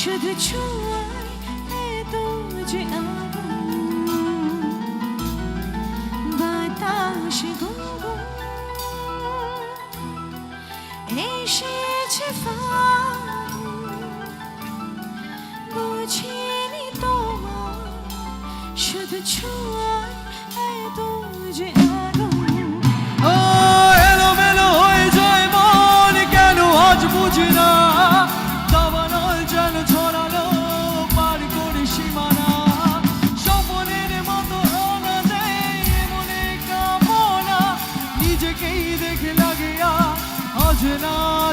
শুধু ছোঁয়ায় এত যে বাতাস এসেছে বুঝিনি তোমার শুধু ছোঁয়ায় এত যে আগুন। ও এলো মেলো হয়ে যায় মন, কেন আজ বুঝি না? Jana,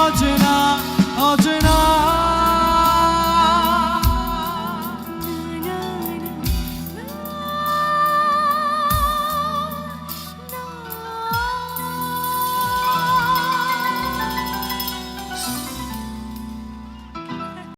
অজনা অজনা।